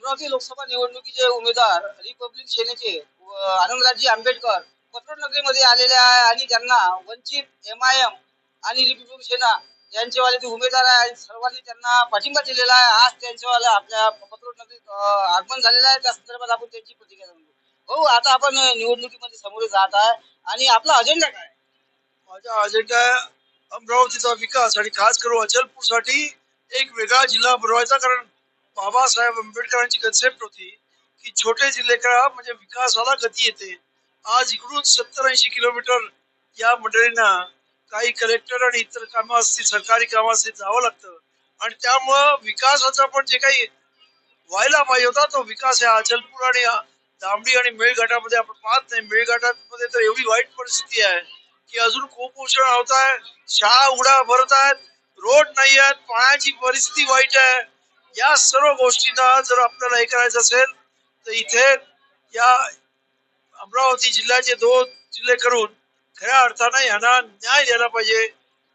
अमरावती लोकसभा निवडणुकीचे उमेदवार रिपब्लिक सेनेचे आनंदराजी आंबेडकर पत्रनगरीमध्ये आलेले आहे आणि त्यांना वंचित एम आय एम आणि रिपब्लिक सेना यांचेवाले ते उमेदवार आहे आणि सर्वांनी त्यांना पाठिंबा दिलेला आहे. आज त्यांच्यावाले आपल्या पत्रनगरीत आगमन झालेलं आहे. त्या संदर्भात आपण त्यांची प्रतिक्रिया सांगतो हो आता आपण निवडणुकीमध्ये समोर जात आहे आणि आपला अजेंडा काय माझा अजेंडा अमरावतीचा विकास आणि खास करून अचलपूरसाठी एक वेगळा जिल्हा बनवायचा. कारण बाबासाहेब आंबेडकरांची कन्सेप्ट होती की छोटे जिल्हे करा म्हणजे विकासाला गती येते. आज इकडून सत्तर ऐंशी किलोमीटर या मंडळींना काही कलेक्टर आणि इतर कामं असतील सरकारी कामं असतील जावं लागतं. आणि त्यामुळं विकासाचा पण जे काही व्हायला पाहिजे होता तो विकास या अचलपूर आणि दामडी आणि मेळघाटामध्ये आपण पाहत नाही. मेळघाटामध्ये तर एवढी वाईट परिस्थिती आहे की अजून कुपोषण होत आहे. शाळा उडा भरत आहेत. रोड नाही आहेत. पाण्याची परिस्थिती वाईट आहे. या सर्व गोष्टींना जर आपल्याला हे करायचं असेल तर इथे या अमरावती जिल्ह्याचे दोन जिल्हे करून खऱ्या अर्थाने यांना न्याय द्यायला पाहिजे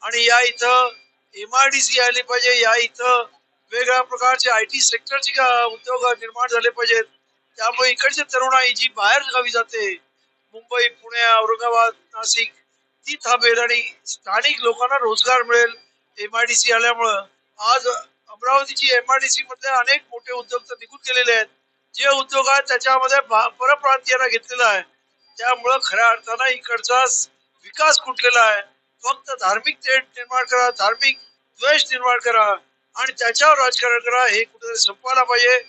आणि या इथं एम आय डी सी आली पाहिजे. या इथं वेगळ्या प्रकारचे आय टी सेक्टरचे उद्योग निर्माण झाले पाहिजेत. त्यामुळे इकडचे तरुणाई जी बाहेर गावी जाते मुंबई पुणे औरंगाबाद नाशिक ती थांबेल आणि स्थानिक लोकांना रोजगार मिळेल एम आय डी सी आल्यामुळं. आज अमरावतीची एम आर डी सी मधले अनेक मोठे उद्योग तर निघून गेलेले आहेत. जे उद्योग आहेत त्याच्यामध्ये भा- परप्रांतीयांना घेतलेला आहे. त्यामुळं खऱ्या अर्थानं इकडचा विकास कुठलेला आहे. फक्त धार्मिक तेढ निर्माण करा धार्मिक द्वेष निर्माण करा आणि त्याच्यावर राजकारण करा हे कुठेतरी संपवायला पाहिजे.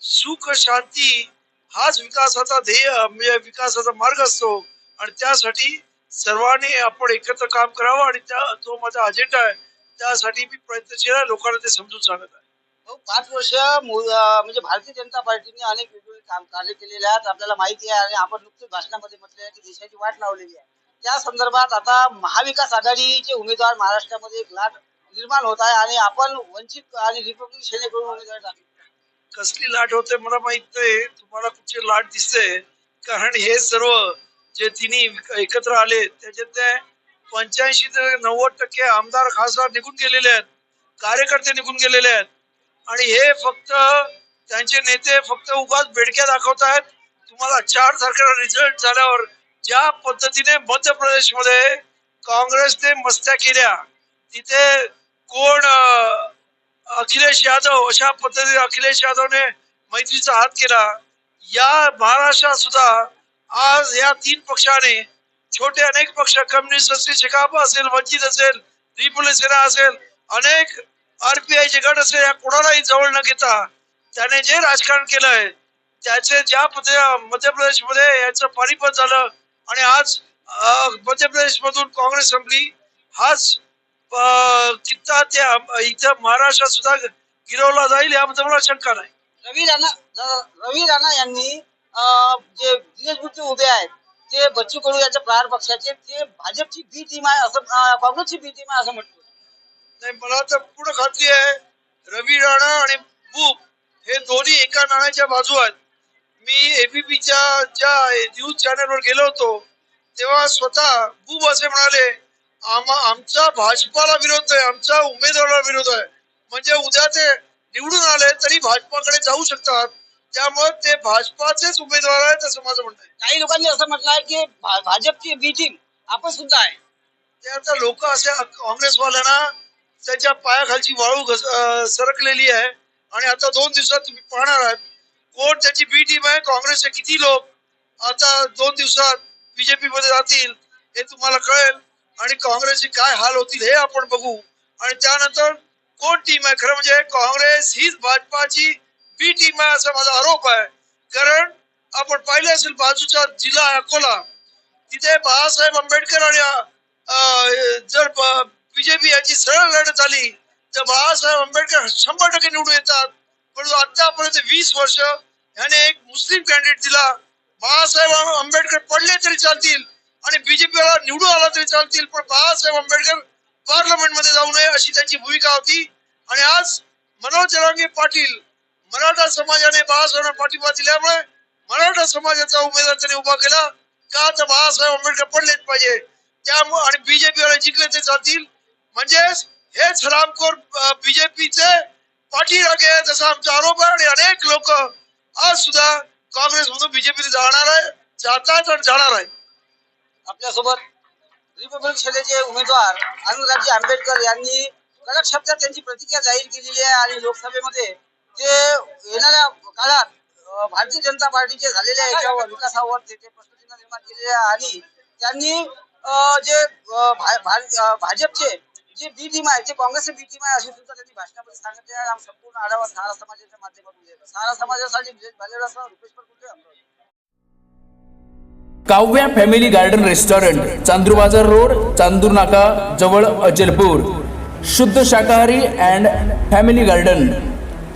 सुख शांती हाच विकासाचा ध्येय म्हणजे विकासाचा मार्ग असतो. आणि त्यासाठी सर्वांनी आपण एकत्र काम करावं आणि त्या तो माझा अजेंडा आहे. त्यासाठी मी प्रयत्नशील आहे लोकांना ते समजून सांगत आहे. हो पाच वर्ष मो- अं, म्हणजे भारतीय जनता पार्टीने अनेक वेगवेगळे काम कार्य केलेले आहेत. आपल्याला माहिती आहे आणि आपण नुकतेच भाषणामध्ये म्हटले आहे की देशाची वाट लावलेली आहे. त्या संदर्भात आता महाविकास आघाडीचे उमेदवार महाराष्ट्रामध्ये एक लाट निर्माण होत आहे आणि आपण वंचित आणि रिपब्लिक सेनेकडून उमेदवार टाकले कसली लाट होते मला माहीत नाही. तुम्हाला कुठची लाट दिसते? कारण हे सर्व जे तिन्ही एकत्र आले त्याच्यात ते पंच्याऐंशी ते नव्वद टक्के आमदार खासदार निघून गेलेले आहेत. कार्यकर्ते निघून गेलेले आहेत. आणि हे फक्त त्यांचे नेते फक्त उगाच बेडक्या दाखवत आहेत. तुम्हाला चार तारखेला रिझल्ट झाल्यावर ज्या पद्धतीने मध्य प्रदेशमध्ये काँग्रेसने मस्त्या केल्या तिथे कोण अखिलेश यादव अशा पद्धतीने अखिलेश यादवने मैत्रीचा हात केला. या महाराष्ट्रात सुद्धा आज या तीन पक्षाने छोटे अनेक पक्ष कम्युनिस्ट असतील शेकाप असेल वंचित असेल रिपब्लिक सेना असेल अनेक आरपीआय चे गट असेल या कोणालाही जवळ न घेता त्याने जे राजकारण केलंय त्याचे ज्या मध्य प्रदेशमध्ये याचं पानिपत झालं आणि आज मध्य प्रदेश मधून काँग्रेस संपली. हाच किता त्या इथं महाराष्ट्रात सुद्धा गिरवला जाईल याबद्दल मला शंका नाही. रवी राणा रवी राणा यांनी अं, जे उभे आहेत ते बच्चू कडू यांच्या प्रहार पक्षाचे ते भाजपची बी टीम आहे असं काँग्रेसची बी टीम आहे असं म्हटलं नाही मला तर पूर्ण खात्री आहे रवी राणा आणि बुक हे दोन्ही एका नाण्याच्या बाजू आहेत. मी एबीपीच्या ज्या न्यूज चॅनलवर गेलो होतो तेव्हा स्वतः बुब असे म्हणाले आम्हा आमचा भाजपाला विरोध आहे आमचा उमेदवाराला विरोध आहे. म्हणजे उद्या ते निवडून आले तरी भाजपाकडे जाऊ शकतात. त्यामुळे ते भाजपाचेच उमेदवार आहेत असं माझं म्हणणं आहे. काही लोकांनी असं म्हटलं आहे की भा- भाजपची बी टीम आपण सुद्धा आहे. ते आता लोक असे काँग्रेसवाल्यांना त्यांच्या पायाखालची वाळू घस- अं, सरकलेली आहे. आणि आता दोन दिवसात तुम्ही पाहणार आहात कोण त्याची बी टीम आहे काँग्रेसचे किती लोक आता दोन दिवसात बीजेपी मध्ये जातील हे तुम्हाला कळेल. आणि काँग्रेसचे काय हाल होतील हे आपण बघू. आणि त्यानंतर कोण टीम आहे? खरं म्हणजे काँग्रेस हीच भाजपाची बी टीम आहे असा माझा आरोप आहे. कारण आपण पाहिले असेल बाजूचा जिल्हा आहे अकोला तिथे बाळासाहेब आंबेडकर आणि जर बीजेपी याची सरळ लढत झाली तर बाळासाहेब आंबेडकर शंभर टक्के निवडून येतात. परंतु आतापर्यंत वीस वर्ष ह्याने एक मुस्लिम कॅन्डिडेट दिला. बाळासाहेब आंबेडकर पडले तरी चालतील आणि बीजेपीला निवडून आला तरी चालतील पण बाळासाहेब आंबेडकर पार्लमेंटमध्ये जाऊ नये अशी त्यांची भूमिका होती. आणि आज मनोज जरांगे पाटील मराठा समाजाने बाळासाहेबांना पाठिंबा दिल्यामुळे मराठा समाजाचा उमेदवार त्यांनी उभा केला. का तर बाळासाहेब आंबेडकर पडलेच पाहिजे. त्यामुळे आणि बीजेपी वाले जिंकले ते जातील. म्हणजेच हेच हरामखोर बीजेपीचे पाठीराखे जसा आमचा आरोप आहे आणि अनेक लोक आज सुद्धा काँग्रेस मधून बीजेपीने जाणार आहे जातात आणि जाणार आहे. आपल्यासोबत रिपब्लिक सेनेचे उमेदवार अनुराजी आंबेडकर यांनी कडक शब्दात त्यांची प्रतिक्रिया जाहीर केलेली आहे आणि लोकसभेमध्ये ते येणाऱ्या काळात भारतीय जनता पार्टीचे झालेल्या याच्यावर विकासावर ते प्रश्नचिन्ह निर्माण केलेले आणि त्यांनी जे भाजपचे जे बी टीम आहे ते काँग्रेसचे बी टीम आहे असे सुद्धा त्यांनी भाषणामध्ये सांगितले आणि संपूर्ण आढावा सारा समाजाच्या माध्यमातून दिला. सारा समाजासाठी Vijay Bhalerao Rupesh Parkute Amravati Kavya family garden restaurant Chandur Bazar road Chandur नाका जवळ अचलपूर शुद्ध शाकाहारी अँड फॅमिली गार्डन.